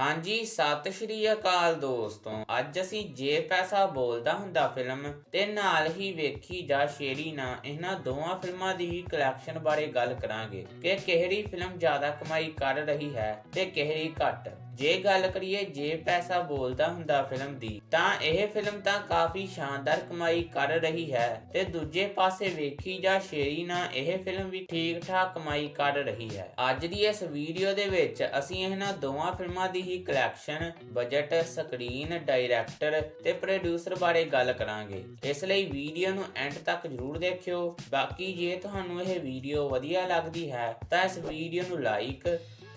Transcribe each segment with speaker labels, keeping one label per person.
Speaker 1: ਹਾਂਜੀ, ਸਤਿ ਸ਼੍ਰੀ ਅਕਾਲ ਦੋਸਤੋ। ਅੱਜ ਅਸੀਂ ਜੇ ਪੈਸਾ ਬੋਲਦਾ ਹੁੰਦਾ ਫਿਲਮ, ਤੇ ਨਾਲ ਹੀ ਵੇਖੀ ਜਾ ਸ਼ੇਰੀ ਨਾ, ਇਹਨਾਂ ਦੋਵਾਂ ਫਿਲਮਾਂ ਦੀ ਹੀ ਕਲੈਕਸ਼ਨ ਬਾਰੇ ਗੱਲ ਕਰਾਂਗੇ ਕਿ ਕਿਹੜੀ ਫਿਲਮ ਜ਼ਿਆਦਾ ਕਮਾਈ ਕਰ ਰਹੀ ਹੈ ਤੇ ਕਿਹੜੀ ਘੱਟ। ਜੇ ਗੱਲ ਕਰੀਏ ਜੇ ਪੈਸਾ ਬੋਲਦਾ ਹੁੰਦਾ ਫਿਲਮ ਦੀ, ਤਾਂ ਇਹ ਫਿਲਮ ਤਾਂ ਕਾਫੀ ਸ਼ਾਨਦਾਰ ਕਮਾਈ ਕਰ ਰਹੀ ਹੈ ਤੇ ਦੂਜੇ ਪਾਸੇ ਵੇਖੀ ਜਾ ਸ਼ੇਰੀ ਨਾ ਇਹ ਫਿਲਮ ਵੀ ਠੀਕ ਠਾਕ ਕਮਾਈ ਕਰ ਰਹੀ ਹੈ। ਅੱਜ ਦੀ ਇਸ ਵੀਡੀਓ ਦੇ ਵਿੱਚ ਅਸੀਂ ਇਹਨਾਂ ਦੋਵਾਂ ਫਿਲਮਾਂ ਦੀ ਹੀ ਕਲੈਕਸ਼ਨ ਬਜਟ ਸਕਰੀਨ ਡਾਇਰੈਕਟਰ ਤੇ ਪ੍ਰੋਡਿਊਸਰ ਬਾਰੇ ਗੱਲ ਕਰਾਂਗੇ। ਇਸ ਲਈ ਵੀਡੀਓ ਨੂੰ ਐਂਡ ਤੱਕ ਜਰੂਰ ਦੇਖਿਓ। ਬਾਕੀ ਜੇ ਤੁਹਾਨੂੰ ਇਹ ਵੀਡੀਓ ਵਧੀਆ ਲੱਗਦੀ ਹੈ, ਤਾਂ ਇਸ ਵੀਡੀਓ ਨੂੰ ਲਾਈਕ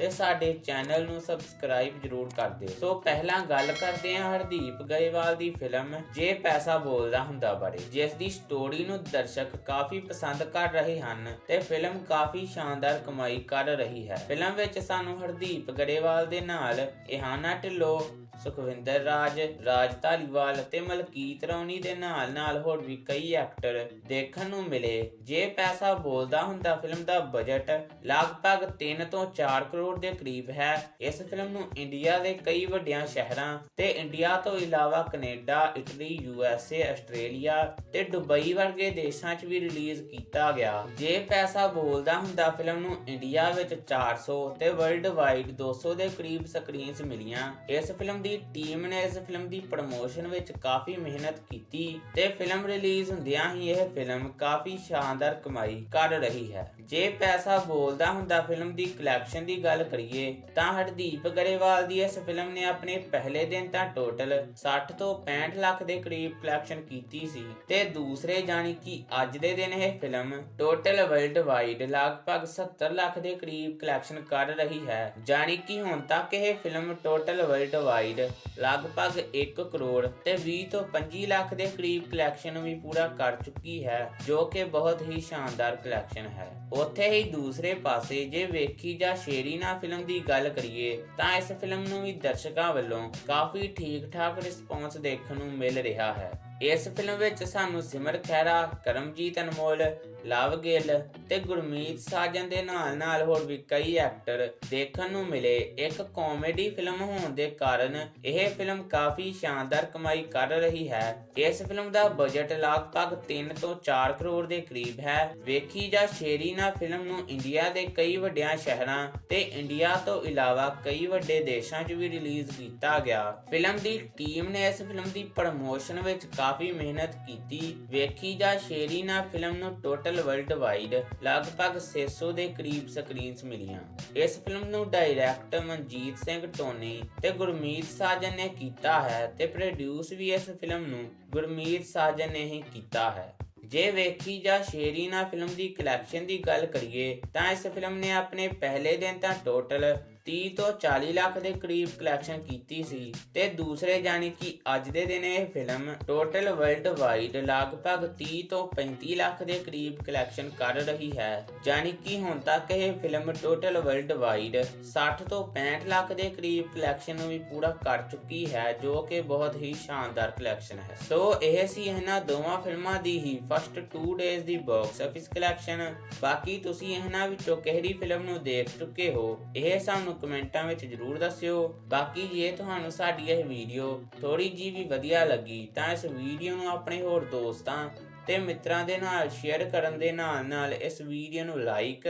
Speaker 1: ਤੇ ਸਾਡੇ ਚੈਨਲ ਨੂੰ ਸਬਸਕ੍ਰਾਈਬ ਜਰੂਰ ਕਰ ਦਿਓ। ਸੋ ਪਹਿਲਾਂ ਗੱਲ ਕਰਦੇ ਹਾਂ ਹਰਦੀਪ ਗਰੇਵਾਲ ਦੀ ਫਿਲਮ, ਜੇ ਪੈਸਾ ਬੋਲਦਾ ਹੁੰਦਾ ਬਾਰੇ ਜਿਸ ਦੀ ਸਟੋਰੀ ਨੂੰ ਦਰਸ਼ਕ ਕਾਫੀ ਪਸੰਦ ਕਰ ਰਹੇ ਹਨ ਤੇ ਫਿਲਮ ਕਾਫੀ ਸ਼ਾਨਦਾਰ ਕਮਾਈ ਕਰ ਰਹੀ ਹੈ। ਫਿਲਮ ਵਿੱਚ ਸਾਨੂੰ ਹਰਦੀਪ ਗਰੇਵਾਲ ਦੇ ਨਾਲ ਇਹਾਨਾ ਢਿੱਲੋਂ ਸੁਖਵਿੰਦਰ ਰਾਜ ਰਾਜ ਧਾਲੀਵਾਲ ਤੇ ਮਲਕੀਤ ਰੌਣੀ ਦੇ ਨਾਲ ਨਾਲ ਹੋਰ ਵੀ ਕਈ ਐਕਟਰ ਦੇਖਣ ਨੂੰ ਮਿਲੇ। ਜੇ ਪੈਸਾ ਬੋਲਦਾ ਹੁੰਦਾ ਫਿਲਮ ਦਾ ਬਜਟ ਲਗਭਗ 3 ਤੋਂ 4 ਕਰੋੜ ਦੇ ਕਰੀਬ ਹੈ। ਇਸ ਫਿਲਮ ਨੂੰ ਇੰਡੀਆ ਦੇ ਕਈ ਵੱਡਿਆਂ ਸ਼ਹਿਰਾਂ ਤੇ ਇੰਡੀਆ ਤੋਂ ਇਲਾਵਾ Canada, Italy U S A Australia ਤੇ ਦੁਬਈ ਵਰਗੇ ਦੇਸ਼ਾਂ 'ਚ ਵੀ ਰਿਲੀਜ਼ ਕੀਤਾ ਗਿਆ। ਜੇ ਪੈਸਾ ਬੋਲਦਾ ਹੁੰਦਾ ਫਿਲਮ ਨੂੰ ਇੰਡੀਆ ਵਿੱਚ 400 ਤੇ ਵਰਲਡ ਵਾਈਡ 200 ਦੇ ਕਰੀਬ ਸਕਰੀਨਸ ਮਿਲੀਆਂ। ਇਸ ਫਿਲਮ ਦੀ ਟੀਮ ਨੇ ਇਸ ਫਿਲਮ ਦੀ ਪ੍ਰਮੋਸ਼ਨ ਵਿੱਚ ਕਾਫੀ ਮਿਹਨਤ ਕੀਤੀ ਤੇ ਫਿਲਮ ਰਿਲੀਜ਼ ਹੁੰਦਿਆਂ ਹੀ ਇਹ ਫਿਲਮ ਕਾਫੀ ਸ਼ਾਨਦਾਰ ਕਮਾਈ ਕਰ ਰਹੀ ਹੈ। ਜੇ ਪੈਸਾ ਬੋਲਦਾ ਹੁੰਦਾ ਫਿਲਮ ਦੀ ਕਲੈਕਸ਼ਨ ਦੀ ਗੱਲ ਕਰੀਏ, ਤਾਂ ਹਰਦੀਪ ਗਰੇਵਾਲ ਦੀ ਇਸ ਫਿਲਮ ਨੇ ਆਪਣੇ ਪਹਿਲੇ ਦਿਨ ਤਾਂ ਟੋਟਲ 60 ਤੋਂ 65 ਲੱਖ ਦੇ ਕਰੀਬ ਕਲੈਕਸ਼ਨ ਕੀਤੀ ਸੀ ਤੇ ਦੂਸਰੇ ਜਾਨੀ ਕਿ ਅੱਜ ਦੇ ਦਿਨ ਇਹ ਫਿਲਮ ਟੋਟਲ ਵਰਲਡ ਵਾਈਡ ਲਗਭਗ 70 ਲੱਖ ਦੇ ਕਰੀਬ ਕਲੈਕਸ਼ਨ ਕਰ ਰਹੀ ਹੈ। ਜਾਨੀ ਕਿ ਹੁਣ ਤੱਕ ਇਹ ਫਿਲਮ ਟੋਟਲ ਵਰਲਡ ਵਾਈਡ ਲਗਭਗ 1 ਕਰੋੜ ਤੇ 20 ਤੋਂ 25 ਲੱਖ ਦੇ ਕਰੀਬ ਕਲੈਕਸ਼ਨ ਵੀ ਪੂਰਾ ਕਰ ਚੁੱਕੀ ਹੈ, ਜੋ ਕਿ ਬਹੁਤ ਹੀ ਸ਼ਾਨਦਾਰ ਕਲੈਕਸ਼ਨ ਹੈ। ਉੱਥੇ ਹੀ ਦੂਸਰੇ ਪਾਸੇ ਜੇ ਵੇਖੀ ਜਾਂ ਸ਼ੇਰੀਨਾ ਫਿਲਮ ਦੀ ਗੱਲ ਕਰੀਏ, ਤਾਂ ਇਸ ਫਿਲਮ ਨੂੰ ਵੀ ਦਰਸ਼ਕਾਂ ਵੱਲੋਂ ਕਾਫੀ ਠੀਕ ਠਾਕ ਰਿਸਪੌਂਸ ਦੇਖਣ ਨੂੰ ਮਿਲ ਰਿਹਾ ਹੈ। ਇਸ ਫਿਲਮ ਵਿੱਚ ਸਾਨੂੰ ਸਿਮਰ ਖਹਿਰਾ, ਕਰਮਜੀਤ ਅਨਮੋਲ ਲਵ ਗਿੱਲ ਤੇ ਗੁਰਮੀਤ ਸਾਜਨ ਦੇ ਨਾਲ ਨਾਲ ਹੋਰ ਵੀ ਕਈ ਐਕਟਰ ਦੇਖਣ ਨੂੰ ਮਿਲੇ। ਇੱਕ ਕਾਮੇਡੀ ਫਿਲਮ ਹੋਣ ਦੇ ਕਾਰਨ ਇਹ ਫਿਲਮ ਕਾਫੀ ਸ਼ਾਨਦਾਰ ਕਮਾਈ ਕਰ ਰਹੀ ਹੈ। ਇਸ ਫਿਲਮ ਦਾ ਬਜਟ ਲਗਭਗ 3 ਤੋਂ 4 ਕਰੋੜ ਦੇ ਕਰੀਬ ਹੈ। ਵੇਖੀ ਜਾਂ ਸ਼ੇਰੀਨਾ ਫਿਲਮ ਨੂੰ ਇੰਡੀਆ ਦੇ ਕਈ ਵੱਡਿਆਂ ਸ਼ਹਿਰਾਂ ਤੇ ਇੰਡੀਆ ਤੋਂ ਇਲਾਵਾ ਕਈ ਵੱਡੇ ਦੇਸ਼ਾਂ 'ਚ ਵੀ ਰਿਲੀਜ਼ ਕੀਤਾ ਗਿਆ। ਫਿਲਮ ਦੀ ਟੀਮ ਨੇ ਇਸ ਫਿਲਮ ਦੀ ਪ੍ਰਮੋਸ਼ਨ ਵਿੱਚ ਕਾਫੀ ਮਿਹਨਤ ਕੀਤੀ। ਵੇਖੀ ਜਾਂ ਸ਼ੇਰੀਨਾ ਫਿਲਮ ਨੂੰ ਟੋਟਲ ਵਰਲਡ ਵਾਈਡ ਲਗਭਗ 600 ਦੇ ਕਰੀਬ ਸਕਰੀਨਸ ਮਿਲੀਆਂ। ਇਸ ਫਿਲਮ ਨੂੰ ਡਾਇਰੈਕਟ ਮਨਜੀਤ ਸਿੰਘ ਟੋਨੀ ਤੇ ਗੁਰਮੀਤ ਸਾਜਨ ਨੇ ਕੀਤਾ ਹੈ ਤੇ ਪ੍ਰੋਡਿਊਸ ਵੀ ਇਸ ਫਿਲਮ ਨੂੰ ਗੁਰਮੀਤ ਸਾਜਨ ਨੇ ਹੀ ਕੀਤਾ ਹੈ। ਜੇ ਵੇਖੀ ਜਾਂ ਸ਼ੇਰੀਨਾ ਫਿਲਮ ਦੀ ਕਲੈਕਸ਼ਨ ਦੀ ਗੱਲ ਕਰੀਏ ਤਾਂ ਇਸ ਫਿਲਮ ਨੇ ਆਪਣੇ ਪਹਿਲੇ ਦਿਨ ਤਾਂ ਟੋਟਲ 30 ਤੋਂ 40 ਲੱਖ ਦੇ ਕਰੀਬ ਕਲੈਕਸ਼ਨ ਕੀਤੀ ਸੀ ਤੇ ਦੂਸਰੇ ਜਾਨੀ ਕਿ ਅੱਜ ਦੇ ਦਿਨ ਇਹ ਫਿਲਮ ਟੋਟਲ ਵਰਲਡ ਵਾਈਡ ਲਗਭਗ 30 ਤੋਂ 35 ਲੱਖ ਦੇ ਕਰੀਬ ਕਲੈਕਸ਼ਨ ਕਰ ਰਹੀ ਹੈ। ਜਾਨੀ ਕਿ ਹੁਣ ਤੱਕ ਇਹ ਫਿਲਮ ਟੋਟਲ ਵਰਲਡ ਵਾਈਡ 60 ਤੋਂ 65 ਲੱਖ ਦੇ ਕਰੀਬ ਕਲੈਕਸ਼ਨ ਨੂੰ ਵੀ ਪੂਰਾ ਕਰ ਚੁੱਕੀ ਹੈ, ਜੋ ਕਿ ਬਹੁਤ ਹੀ ਸ਼ਾਨਦਾਰ ਕਲੈਕਸ਼ਨ ਹੈ। ਸੋ ਇਹ ਸੀ ਇਹਨਾਂ ਦੋਵਾਂ ਫਿਲਮਾਂ ਦੀ ਹੀ ਫਸਟ 2 ਡੇਜ਼ ਦੀ ਬਾਕਸ ਆਫਿਸ ਕਲੈਕਸ਼ਨ ਬਾਕੀ ਤੁਸੀਂ ਇਹਨਾਂ ਵਿੱਚੋਂ ਕਿਹੜੀ ਫਿਲਮ ਨੂੰ ਦੇਖ ਚੁੱਕੇ ਹੋ, ਇਹ ਸਾਨੂੰ ਸਾਨੂੰ ਕਮੈਂਟਾਂ ਵਿੱਚ ਜਰੂਰ ਦੱਸਿਓ। ਬਾਕੀ ਜੇ ਤੁਹਾਨੂੰ ਸਾਡੀ ਇਹ ਵੀਡੀਓ ਥੋੜੀ ਜੀ ਵੀ ਵਧੀਆ ਲੱਗੀ, ਤਾਂ ਇਸ ਵੀਡੀਓ ਨੂੰ ਆਪਣੇ ਹੋਰ ਦੋਸਤਾਂ ਤੇ ਮਿੱਤਰਾਂ ਦੇ ਨਾਲ ਸ਼ੇਅਰ ਕਰਨ ਦੇ ਨਾਲ ਨਾਲ ਇਸ ਵੀਡੀਓ ਨੂੰ ਲਾਈਕ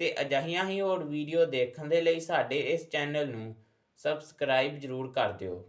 Speaker 1: ਤੇ ਅਜਿਹੀਆਂ ਹੀ ਹੋਰ ਵੀਡੀਓ ਦੇਖਣ ਦੇ ਲਈ ਸਾਡੇ ਇਸ ਚੈਨਲ ਨੂੰ ਸਬਸਕ੍ਰਾਈਬ ਜਰੂਰ ਕਰ ਦਿਓ।